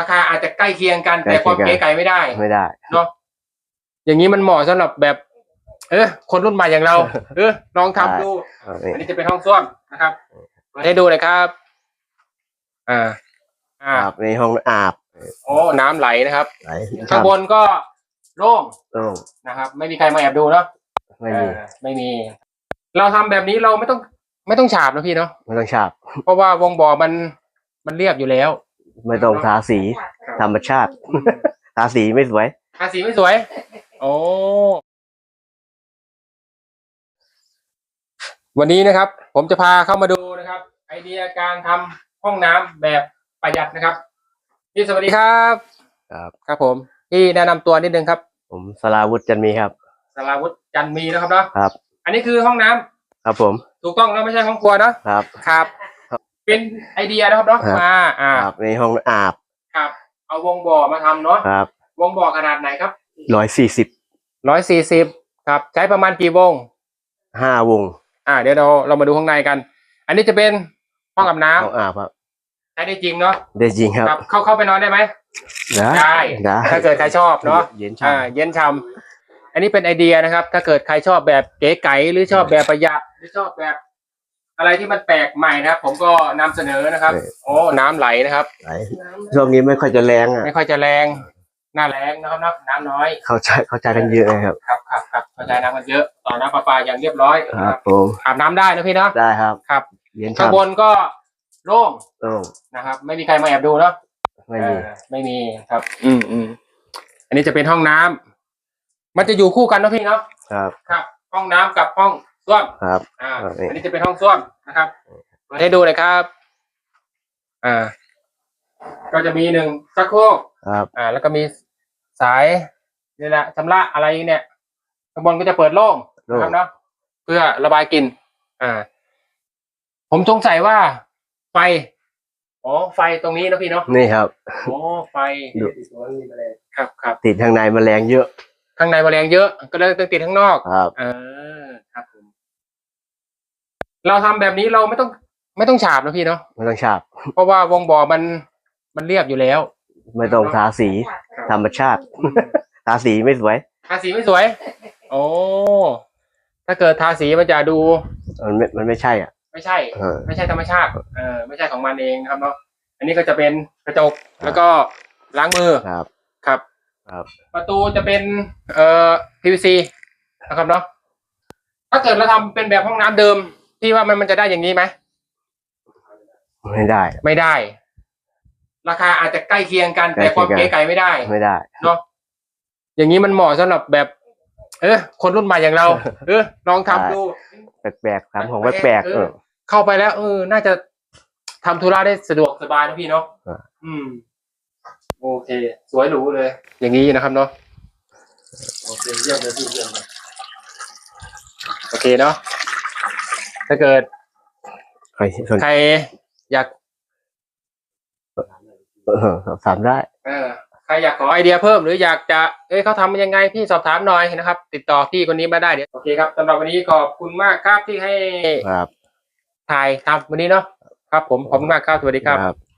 ราคาอาจจะใกล้เคียงกันใกล้แต่ความเคียงกันเก๋ไก่ไม่ได้ไม่ได้เนาะอย่างนี้มันเหมาะสำหรับแบบ เออคนรุ่นใหม่อย่างเรา เออลองทำดูเอานี่อันนี้จะเป็นห้องส้วมนะครับเปิดให้ดูเลยครับอ่าอ่าอาบในห้องอาบโอ้น้ำไหลนะครับไหนข้างบนก็โล่งโล่งนะครับ ไม่มีใครมาแอบดูเนาะไม่มีเออไม่มี เราทำแบบนี้เราไม่ต้อง ไม่ต้องฉาบนะพี่เนาะไม่ต้องฉาบ เพราะว่าวงบ่อมันมันเรียบอยู่แล้ว ไม่ต้องทาสี ธรรมชาติ ทาสีไม่สวย ทาสีไม่สวย โอ้วันนี้นะครับ ผมจะพาเข้ามาดูนะครับ ไอเดียการทำห้องน้ำแบบประหยัดนะครับ พี่สวัสดีครับ ครับ ครับผมพี่แนะนำตัวนิดนึงครับผมสลาวุฒิจันมีครับ สราวุฒิจันมีนะครับเนาะครับ อันนี้คือห้องน้ำครับผม ถูกต้องแล้วไม่ใช่ห้องครัวเนาะครับ ครับ เป็นไอเดียนะครับเนาะครับ มาอ่าอาบในห้องอาบครับ เอาวงบ่อมาทำเนาะครับวงบ่อขนาดไหนครับร้อยสี่สิบร้อยสี่สิบครับ ใช้ประมาณกี่วง ห้าวงอ่า เดี๋ยวเราเรามาดูข้างในกัน อันนี้จะเป็นห้องอาบน้ำห้องอาบครับใช้ได้จริงเนาะได้จริงครับครับ เข้าเข้าไปนอนได้ไหม ได้ได้ ได้ถ้าเกิดใครชอบเนาะ เย็นอ่าช่ำเย็นชำอันนี้เป็นไอเดียนะครับ ถ้าเกิดใครชอบแบบเก๋ไก๋หรือชอบแบบประหยัดหรือชอบแบบ อะไรที่มันแปลกใหม่นะครับ ผมก็นำเสนอนะครับ โอ้น้ำไหลนะครับ ไหนช่วงนี้ไม่ค่อยจะแรงอะ ไม่ค่อยจะแรงหน้าแรงนะครับนะน้ำน้อยเข้าใจเข้าใจกันเยอะนะครับ ครับครับครับเข้าใจน้ำกันเยอะต่อน้ำประปาอย่างเรียบร้อยคนะรับผมอาบน้ำได้นะพี่เนาะได้ครับครับเย็นข้างช่ำบนก็โล่งโล่งนะครับ ไม่มีใครมาแอบดูเนาะไม่มีเออไม่มีครับ อืมอืมอันนี้จะเป็นห้องน้ำมันจะอยู่คู่กันเนาะพี่เนาะครับ ครับ ห้องน้ำกับห้อง ส้วมครับ อ่า ครับนี่ อันนี้จะเป็นห้องส้วมนะครับเปิดให้ดูเลยครับ อ่า ก็จะมีหนึ่งชักโครก ครับ อ่า แล้วก็มีสายนี่แหละชำระอะไรเนี่ยข้างบนก็จะเปิดโล่งโล่ง นะครับเนาะเพื่อระบายกลิ่นอ่า ผมสงสัยว่าไฟอ๋อไฟตรงนี้นะพี่เนาะนี่ครับ อ๋อไฟดู ครับครับติดข้างในแมลงเยอะข้างในแมลงเยอะ ก็เลยต้องติดข้างนอกครับเออครับผม เราทำแบบนี้เราไม่ต้องไม่ต้องฉาบนะพี่เนาะไม่ต้องฉาบ เพราะว่าวงบ่อมันมันเรียบอยู่แล้วไม่ต้องทาสี ธรรมชาติ ทาสีไม่สวยทาสีไม่สวย โอ้ถ้าเกิดทาสีมันจะดู มันไม่มันไม่ใช่อะไม่ใช่ เออ ไม่ใช่ธรรมชาติเออไม่ใช่ของมันเองนะครับเนาะอันนี้ก็จะเป็นกระจกแล้วก็ล้างมือครับ ครับ ครับ ประตูจะเป็นเอ่อ PVC นะครับเนาะถ้าเกิดเราทำเป็นแบบห้องน้ำเดิม พี่ว่ามันมันจะได้อย่างนี้ไหมไม่ได้ ไม่ได้ ราคาอาจจะใกล้เคียงกันใกล้แต่ความเคียงกันเก๋ไก่ไม่ได้ ไม่ได้เนาะอย่างนี้มันเหมาะสำหรับแบบ เออคนรุ่นใหม่อย่างเรา เออลองทำดูแปลกๆทำของแปลกๆเอเอออ เข้าไปแล้ว เออ น่าจะทำธุระได้สะดวกสบายนะพี่เนาะอ่าอืม โอเค สวยหรูเลย อย่างนี้นะครับเนาะโอเคเยี่ยมเลยพี่เยี่ยมเลยโอเคเนาะ ถ้าเกิดใครสนใครอยากเออถามได้เออใครอยากขอไอเดียเพิ่มหรืออยากจะ เอ้ยเขาทำยังไงพี่สอบถามหน่อยนะครับ ติดต่อพี่คนนี้มาได้เดี๋ยวโอเคครับสำหรับวันนี้ขอบคุณมากครับที่ให้ครับถ่ายทำวันนี้เนาะครับ ผมขอบคุณมากครับสวัสดีครับครับ